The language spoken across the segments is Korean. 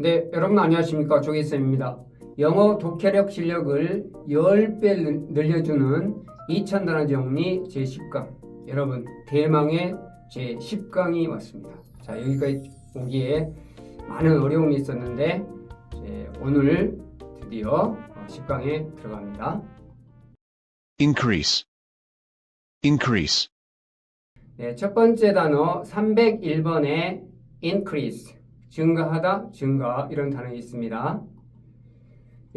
네, 여러분 안녕하십니까. 조기쌤입니다. 영어 독해력 실력을 10배 늘려주는 2000단어 정리 제10강. 여러분, 대망의 제10강이 왔습니다. 자, 여기까지 오기에 많은 어려움이 있었는데, 오늘 드디어 10강에 들어갑니다. increase, increase, 네, 첫 번째 단어 301번에 increase, 증가하다, 증가 이런 단어 있습니다.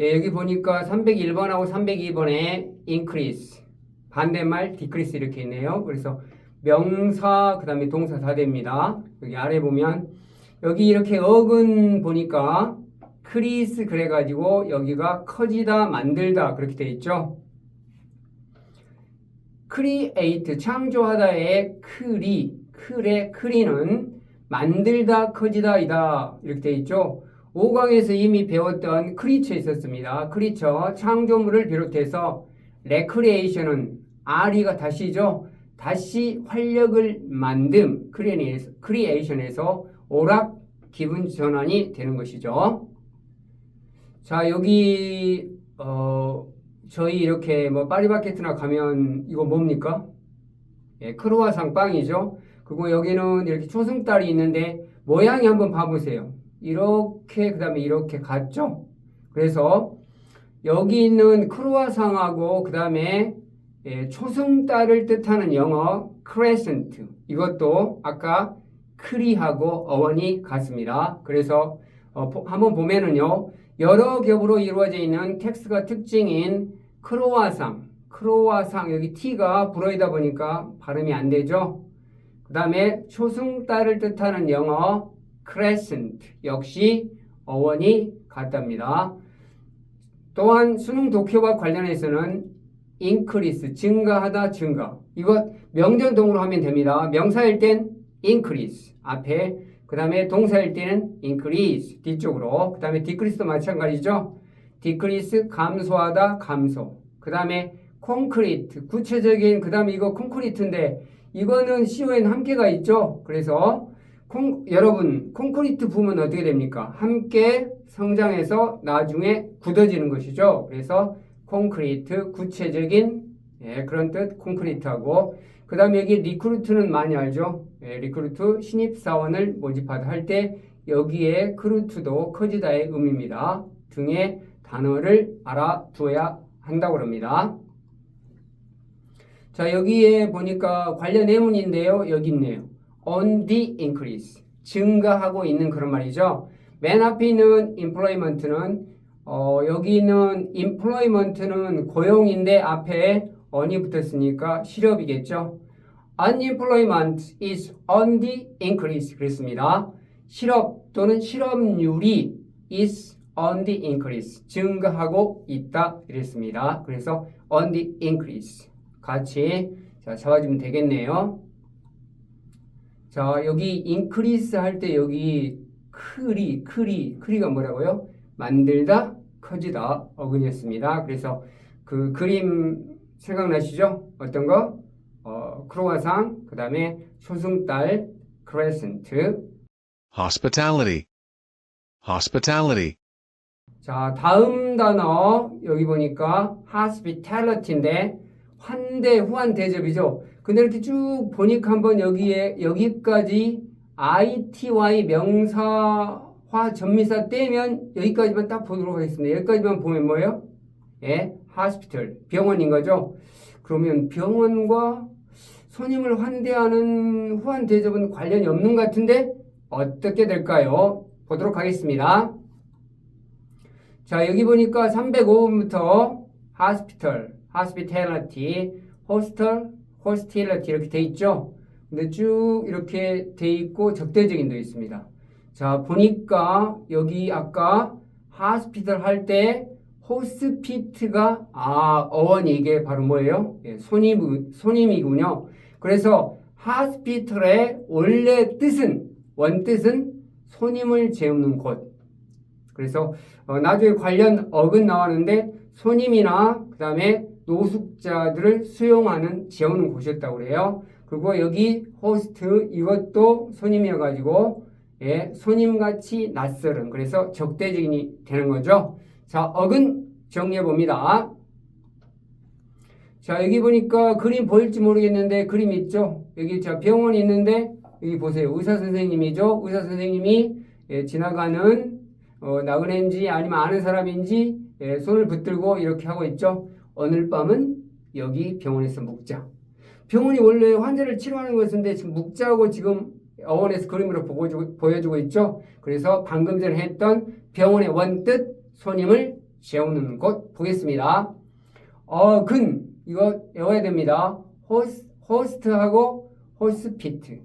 예, 여기 보니까 301번하고 302번에 increase, 반대말 decrease 이렇게 있네요. 그래서 명사, 그 다음에 동사 다 됩니다. 여기 아래 보면 여기 이렇게 어근 보니까 크리스 그래가지고 여기가 커지다, 만들다 그렇게 돼 있죠. create 창조하다의 크리 크의 크리는 만들다 커지다이다 이렇게 돼 있죠. 5강에서 이미 배웠던 크리처 있었습니다. 크리처 창조물을 비롯해서 레크리에이션은 R이가 다시죠. 다시 활력을 만듦 크리에이션에서 오락 기분 전환이 되는 것이죠. 자 여기 어 저희 이렇게 뭐 파리바게트나 가면 이거 뭡니까? 예, 크로와상 빵이죠. 그리고 여기는 이렇게 초승달이 있는데 모양이 한번 봐보세요. 이렇게 그 다음에 이렇게 같죠? 그래서 여기 있는 크로와상하고 그 다음에 예, 초승달을 뜻하는 영어 crescent 이것도 아까 크리하고 어원이 같습니다. 그래서 어, 보- 한번 보면은요 여러 겹으로 이루어져 있는 텍스트가 특징인 크로와상, 크로와상 여기 T가 불어이다 보니까 발음이 안 되죠. 그 다음에 초승달을 뜻하는 영어 crescent 역시 어원이 같답니다. 또한 수능 독해와 관련해서는 increase 증가하다 증가 이것 명전동으로 하면 됩니다. 명사일 땐 increase 앞에 그 다음에 동사일 때는 increase 뒤쪽으로 그 다음에 decrease도 마찬가지죠. decrease 감소하다 감소 그 다음에 concrete 구체적인 그 다음에 이거 콘크리트인데 이거는 CON 함께가 있죠. 그래서 콩, 여러분 콘크리트 부으면 어떻게 됩니까? 함께 성장해서 나중에 굳어지는 것이죠. 그래서 콘크리트 구체적인 예, 그런 뜻 콘크리트하고 그 다음에 여기 리크루트는 많이 알죠? 예, 리크루트 신입사원을 모집하다 할 때 여기에 크루트도 커지다의 의미입니다. 등의 단어를 알아두어야 한다고 합니다. 자, 여기에 보니까 관련 예문인데요. 여기 있네요. on the increase. 증가하고 있는 그런 말이죠. 맨 앞에 있는 employment는 어, 여기 있는 employment는 고용인데 앞에 on이 붙었으니까 실업이겠죠. Unemployment is on the increase 그랬습니다. 실업 또는 실업률이 is on the increase 증가하고 있다 이랬습니다. 그래서 on the increase 같이 자, 잡아주면 되겠네요. 자, 여기 increase 할 때 여기 크리, 크리, 크리가 뭐라고요? 만들다, 커지다 어근이었습니다. 그래서 그 그림 생각나시죠? 어떤 거? 어, 크로와상, 그 다음에 초승달, 크레센트. hospitality, hospitality, 자, 다음 단어 여기 보니까 hospitality인데 환대, 후한 대접이죠. 근데 이렇게 쭉 보니까 한번 여기에 여기까지 ITY 명사화 전미사 떼면 여기까지만 딱 보도록 하겠습니다. 여기까지만 보면 뭐예요? 예, hospital 병원인 거죠. 그러면 병원과 손님을 환대하는 후한 대접은 관련이 없는 것 같은데 어떻게 될까요? 보도록 하겠습니다. 자, 여기 보니까 305번부터 hospital, hospitality, hostel, hostility 이렇게 돼 있죠? 근데 쭉 이렇게 돼 있고 적대적인 도 있습니다. 자, 보니까 여기 아까 hospital 할때 호스피트가 아, 어원이 이게 바로 뭐예요? 예, 손님, 손님이군요. 그래서 hospital의 원래 뜻은 원뜻은 손님을 재우는 곳. 그래서 어, 나중에 관련 어근 나왔는데 손님이나 그 다음에 노숙자들을 수용하는 재우는 곳이었다고 그래요. 그리고 여기 호스트 이것도 손님이어가지고 예, 손님같이 낯설은 그래서 적대적인이 되는 거죠. 자, 어근 정리해 봅니다. 자, 여기 보니까 그림 보일지 모르겠는데 그림 있죠? 여기 자 병원이 있는데 여기 보세요. 의사 선생님이죠. 의사 선생님이 예, 지나가는 어, 나그네인지 아니면 아는 사람인지 예, 손을 붙들고 이렇게 하고 있죠. 오늘 밤은 여기 병원에서 묵자. 병원이 원래 환자를 치료하는 것인데 지금 묵자고 지금 어원에서 그림으로 보여주고, 보여주고 있죠. 그래서 방금 전에 했던 병원의 원뜻 손님을 재우는 곳 보겠습니다. 어, 근 이거 외워야 됩니다. 호스, 호스트하고 호스피트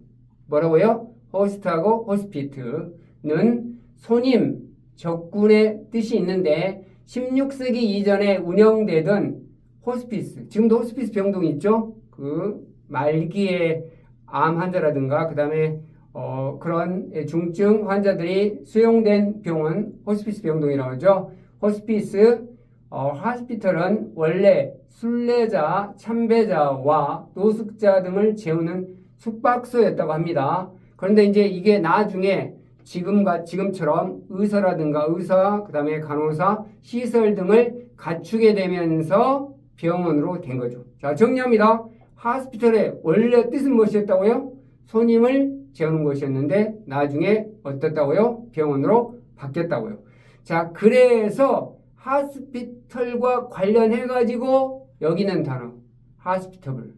뭐라고요? 호스트하고 호스피트는 손님, 적군의 뜻이 있는데 16세기 이전에 운영되던 호스피스 지금도 호스피스 병동이 있죠? 그 말기에 암 환자라든가 그 다음에 어, 그런 중증 환자들이 수용된 병원 호스피스 병동이라고 하죠. 호스피스 어, 하스피털은 원래 순례자, 참배자와 노숙자 등을 재우는 숙박소였다고 합니다. 그런데 이제 이게 나중에 지금과 지금처럼 의사라든가 의사, 그 다음에 간호사, 시설 등을 갖추게 되면서 병원으로 된 거죠. 자, 정리합니다. 하스피털의 원래 뜻은 무엇이었다고요? 손님을 재우는 것이었는데 나중에 어떻다고요? 병원으로 바뀌었다고요. 자, 그래서 하스피털과 관련해 가지고 여기 있는 단어 하스피터블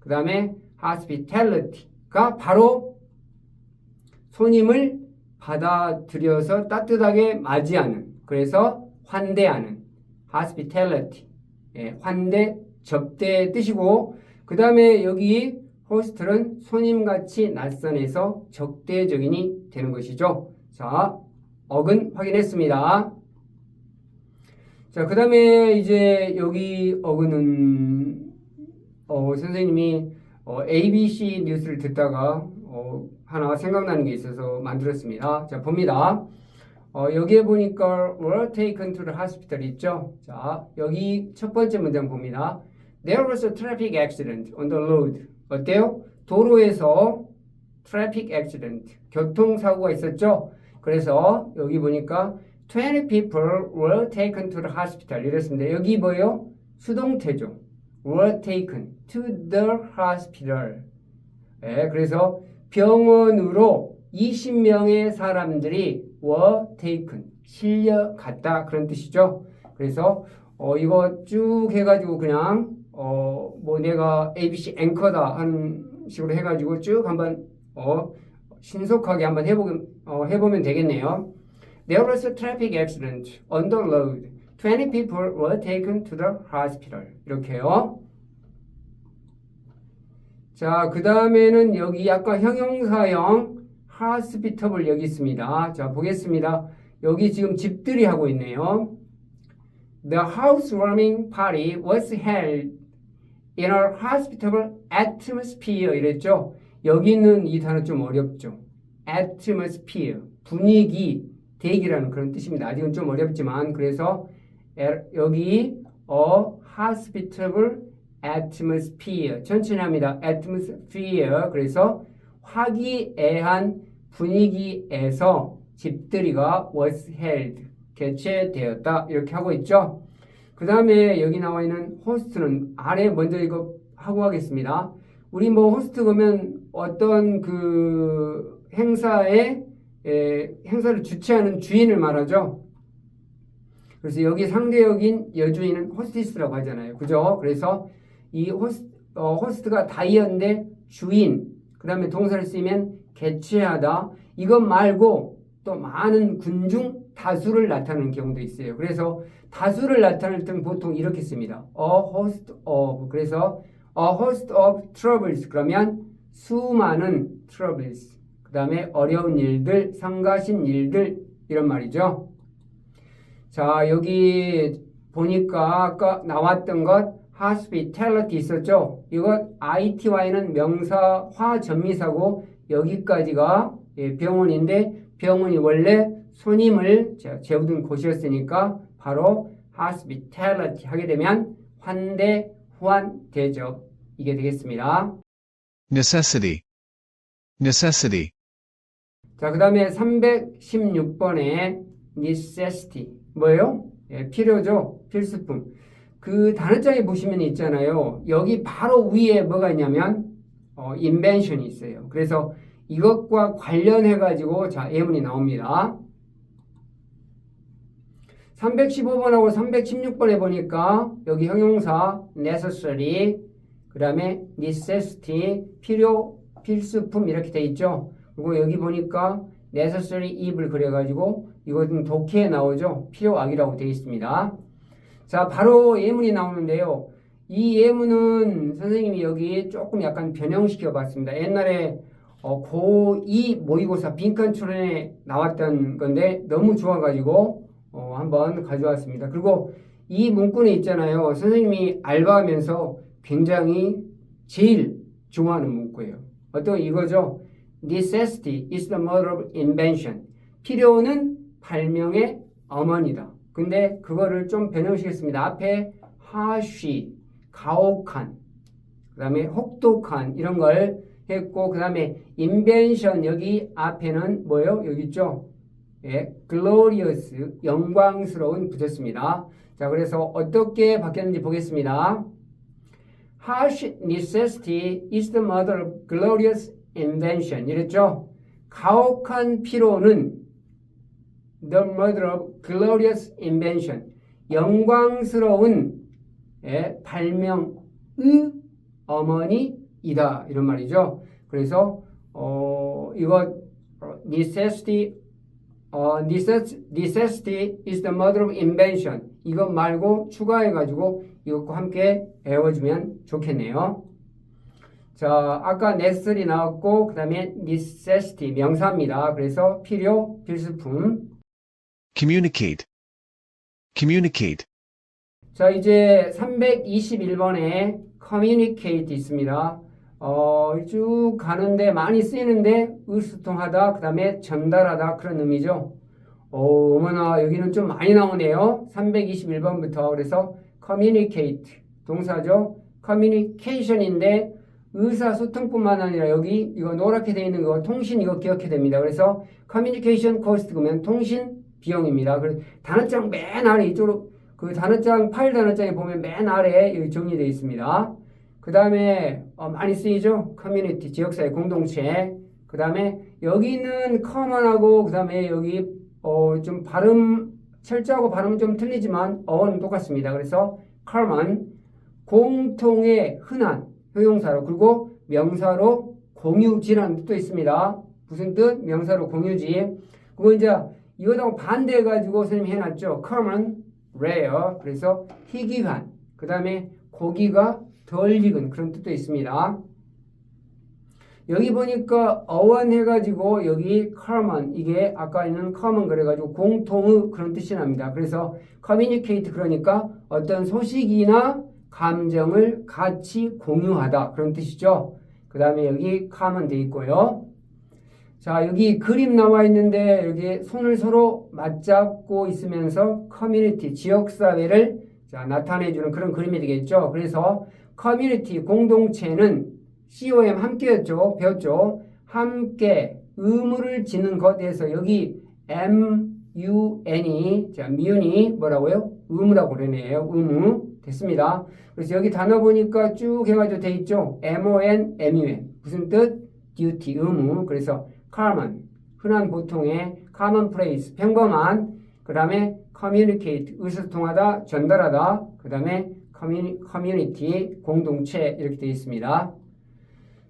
그 다음에 하스피탈리티가 바로 손님을 받아들여서 따뜻하게 맞이하는 그래서 환대하는 hospitality 예, 환대 접대의 뜻이고 그 다음에 여기 호스텔은 손님같이 낯선에서 적대적인이 되는 것이죠. 자, 어근 확인했습니다. 자, 그 다음에 이제 여기 어근은 어, 선생님이 어, ABC 뉴스를 듣다가 어, 하나 생각나는 게 있어서 만들었습니다. 자, 봅니다. 어, 여기에 보니까 were taken to the hospital 있죠? 자, 여기 첫 번째 문장 봅니다. There was a traffic accident on the road. 어때요? 도로에서 traffic accident, 교통사고가 있었죠? 그래서 여기 보니까 20 people were taken to the hospital 이랬습니다. 여기 뭐예요? 수동태죠. were taken to the hospital. 예, 그래서 병원으로 20명의 사람들이 were taken, 실려갔다 그런 뜻이죠. 그래서 어, 이거 쭉 해가지고 그냥 어, 뭐 내가 ABC 앵커다 하는 식으로 해가지고 쭉 한번 어, 신속하게 한번 해보면 어, 해보면 되겠네요. There was a traffic accident on the road. 20 people were taken to the hospital. 이렇게요. 자, 그 다음에는 여기 아까 형용사형 hospitable 여기 있습니다. 자, 보겠습니다. 여기 지금 집들이 하고 있네요. The housewarming party was held in a hospitable atmosphere 이랬죠. 여기 있는 이 단어 좀 어렵죠. atmosphere 분위기 대기라는 그런 뜻입니다. 아직은 좀 어렵지만 그래서 에- 여기 a hospitable atmosphere 천천히 합니다. atmosphere 그래서 화기애애한 분위기에서 집들이가 was held 개최되었다 이렇게 하고 있죠. 그 다음에 여기 나와 있는 호스트는 아래 먼저 이거 하고 하겠습니다. 우리 뭐 호스트 그러면 어떤 그 행사에 에, 행사를 주최하는 주인을 말하죠. 그래서 여기 상대역인 여주인은 호스티스라고 하잖아요. 그죠? 그래서 이 호스, 어, 호스트가 다이어인데 주인, 그 다음에 동사를 쓰면 개최하다. 이것 말고 또 많은 군중 다수를 나타내는 경우도 있어요. 그래서 다수를 나타낼 때는 보통 이렇게 씁니다. A host of. 그래서 a host of troubles. 그러면 수많은 troubles. 그 다음에 어려운 일들, 성가신 일들 이런 말이죠. 자, 여기 보니까 아까 나왔던 것 hospitality 있었죠? 이것 ITY는 명사 화 전미사고 여기까지가 예, 병원인데 병원이 원래 손님을 제- 재우던 곳이었으니까 바로 hospitality 하게 되면 환대, 후한, 대접 이게 되겠습니다. necessity, necessity, 자, 그 다음에 316번에 necessity. 뭐예요? 예, 필요죠. 필수품. 그 단어장에 보시면 있잖아요. 여기 바로 위에 뭐가 있냐면, 어, invention이 있어요. 그래서 이것과 관련해가지고, 자, 예문이 나옵니다. 315번하고 316번에 보니까, 여기 형용사, necessary, 그 다음에 necessity, 필요, 필수품 이렇게 돼 있죠. 그리고 여기 보니까 necessary if를 그려가지고 이것은 독해에 나오죠. 필요악이라고 되어 있습니다. 자, 바로 예문이 나오는데요. 이 예문은 선생님이 여기 조금 약간 변형시켜 봤습니다. 옛날에 어, 고2 모의고사 빈칸 출연에 나왔던 건데 너무 좋아가지고 어, 한번 가져왔습니다. 그리고 이 문구에 있잖아요. 선생님이 알바하면서 굉장히 제일 좋아하는 문구예요. 어떤 이거죠? Necessity is the mother of invention. 필요는 발명의 어머니다. 근데 그거를 좀 변형시켰습니다. 앞에 하쉬, 가혹한, 그 다음에 혹독한 이런 걸 했고 그 다음에 invention 여기 앞에는 뭐예요? 여기 있죠? 예, glorious, 영광스러운 붙였습니다. 자, 그래서 어떻게 바뀌었는지 보겠습니다. Harsh necessity is the mother of glorious invention. 이랬죠? 가혹한 피로는 the mother of glorious invention. 영광스러운 예, 발명의 어머니이다. 이런 말이죠. 그래서 어, 이거 어, necessity 어, necess- necessity is the mother of invention. 이것 말고 추가해가지고 이것과 함께 외워주면 좋겠네요. 자, 아까 necessary 나왔고, 그 다음에 necessity 명사입니다. 그래서 필요, 필수품. communicate, communicate, 자, 이제 321번에 communicate 있습니다. 어, 쭉 가는데 많이 쓰이는데 의소통하다, 그 다음에 전달하다 그런 의미죠. 오, 어머나 여기는 좀 많이 나오네요. 321번부터 그래서 communicate 동사죠. communication인데 의사소통뿐만 아니라 여기 이거 노랗게 되어 있는 거 통신 이거 기억해야 됩니다. 그래서 communication cost 그러면 통신 비용입니다. 그래서 단어장 맨 아래 이쪽으로 그 단어장 파일 단어장에 보면 맨 아래에 여기 정리되어 있습니다. 그 다음에 어, 많이 쓰이죠. 커뮤니티 지역사회 공동체. 그 다음에 여기는 common하고 그 다음에 여기 어, 좀 발음 철자하고 발음은 좀 틀리지만 어원은 똑같습니다. 그래서 common 공통의 흔한 형용사로 그리고 명사로 공유지라는 뜻도 있습니다. 무슨 뜻? 명사로 공유지. 그거 이제 이거하고 반대해 가지고 선생님이 해놨죠. common, rare. 그래서 희귀한. 그 다음에 고기가 덜 익은 그런 뜻도 있습니다. 여기 보니까 어원 해가지고 여기 common 이게 아까 있는 common 그래가지고 공통의 그런 뜻이 납니다. 그래서 communicate 그러니까 어떤 소식이나 감정을 같이 공유하다 그런 뜻이죠. 그 다음에 여기 common 돼 있고요. 자 여기 그림 나와 있는데 여기 손을 서로 맞잡고 있으면서 커뮤니티 지역사회를 자, 나타내주는 그런 그림이 되겠죠. 그래서 커뮤니티 공동체는 COM 함께였죠. 배웠죠. 함께 의무를 지는 것에서 여기 MUN이 자, 미운이 뭐라고요? 의무라고 그러네요. 의무 됐습니다. 그래서 여기 단어 보니까 쭉 해가지고 돼 있죠. MON, MUN 무슨 뜻? duty 의무. 그래서 common 흔한 보통의 common place 평범한 그 다음에 communicate 의사소통하다 전달하다 그 다음에 community 공동체 이렇게 되어 있습니다.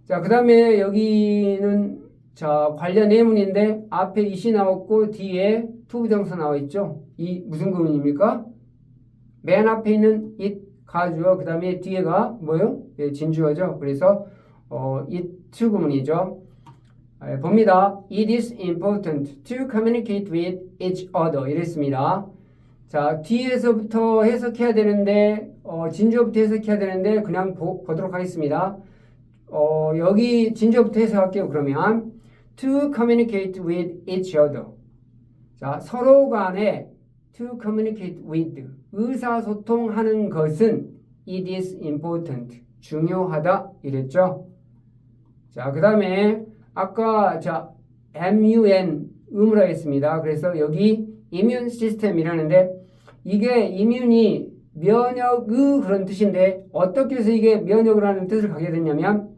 자, 그 다음에 여기는 자, 관련 예문인데 앞에 이시 나왔고 뒤에 투부정사 나와 있죠. 이 무슨 구문입니까? 맨 앞에 있는 it 가주어 그 다음에 뒤에가 뭐요? 예, 진주어죠. 그래서 어, it 구문이죠. 예, 봅니다. It is important to communicate with each other 이랬습니다. 자, 뒤에서부터 해석해야 되는데 어, 진주어부터 해석해야 되는데 그냥 보, 보도록 하겠습니다. 어, 여기 진주어부터 해석할게요. 그러면 to communicate with each other. 자, 서로 간에 to communicate with 의사소통하는 것은 it is important 중요하다 이랬죠. 자, 그다음에 아까 자 MUN 음으로 했습니다. 그래서 여기 이뮨 시스템이라는데 이게 이뮨이 면역의 그런 뜻인데 어떻게 해서 이게 면역을 하는 뜻을 갖게 됐냐면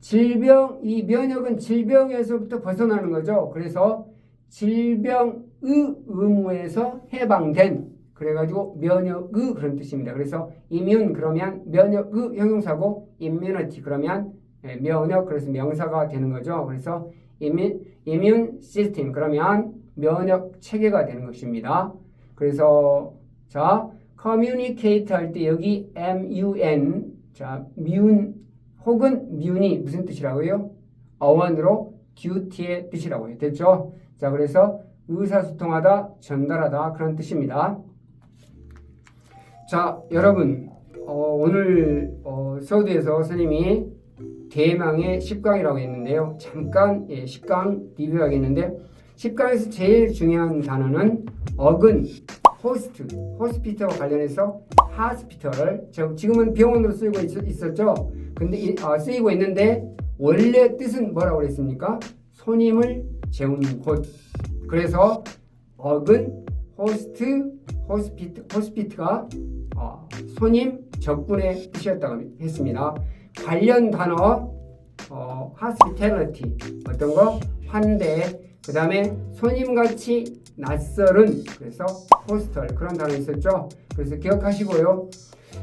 질병 이 면역은 질병에서부터 벗어나는 거죠. 그래서 질병의 의무에서 해방된 그래가지고 면역의 그런 뜻입니다. 그래서 이뮨 그러면 면역의 형용사고 immunity 그러면 예, 면역 그래서 명사가 되는 거죠. 그래서 이뮨 이뮨 시스템 그러면 면역 체계가 되는 것입니다. 그래서 자 communicate 할 때 여기 mun 자 뮨 혹은 뮨이 무슨 뜻이라고요? 어원으로 duty의 뜻이라고요. 됐죠? 자 그래서 의사소통하다 전달하다 그런 뜻입니다. 자 여러분 어, 오늘 어, 서두에서 선생님이 대망의 10강이라고 했는데요. 잠깐 예, 10강 리뷰하겠는데 10강에서 제일 중요한 단어는 어근, 호스트, 호스피터와 관련해서 하스피터를 저- 지금은 병원으로 쓰이고 있, 었죠 근데 이- 아, 쓰이고 있는데 원래 뜻은 뭐라고 그랬습니까? 손님을 재우는 곳. 그래서 어근, 호스트, 호스피트, 호스피트가 어, 손님 적군의 뜻이었다고 했습니다. 관련 단어 어, hospitality 어떤 거? 환대. 그 다음에 손님같이 낯설은 그래서 호스털 그런 단어 있었죠? 그래서 기억하시고요.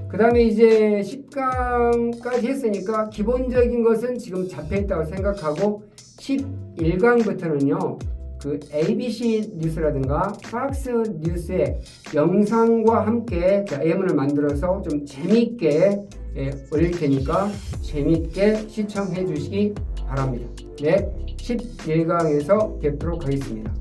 그 다음에 이제 10강까지 했으니까 기본적인 것은 지금 잡혀있다고 생각하고 11강부터는요 그 ABC 뉴스라든가 팍스 뉴스의 영상과 함께 자, 예문을 만들어서 좀 재미있게 예, 올릴 테니까 재미있게 시청해 주시기 바랍니다. 네, 11강에서 뵙도록 하겠습니다.